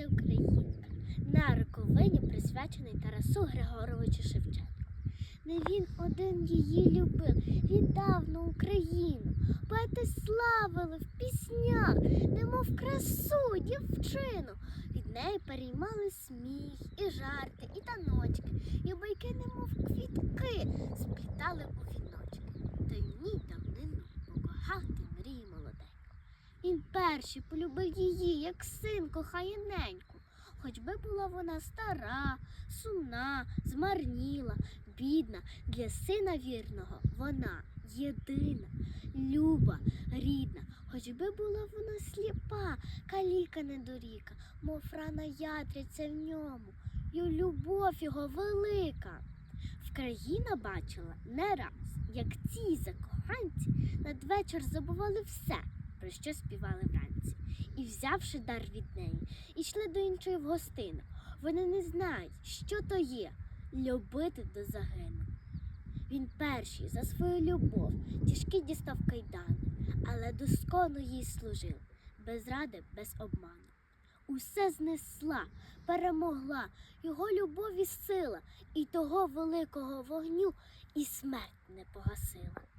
Наша Українка на роковині присвячений Тарасу Григоровичу Шевченку. Не він один її любив, віддав на Україну. Поети славили в піснях, немов красу дівчину. Від неї переймали сміх, і жарти, і таночки, і байки, немов квітки, сплітали у віночки. Він перший полюбив її, як син кохає неньку. Хоч би була вона стара, сумна, змарніла, бідна, для сина вірного вона єдина, люба, рідна, хоч би була вона сліпа, каліка недоріка, мов рана ятриця в ньому, і любов його велика. Вкраїна бачила не раз, як ці закоханці надвечір забували все, про що співали вранці, і, взявши дар від неї, ішли до іншої в гостину. Вони не знають, що то є любити до загину. Він перший за свою любов тяжкі дістав кайдани, але доскону їй служив, без ради, без обману. Усе знесла, перемогла його любов і сила, і того великого вогню і смерть не погасила.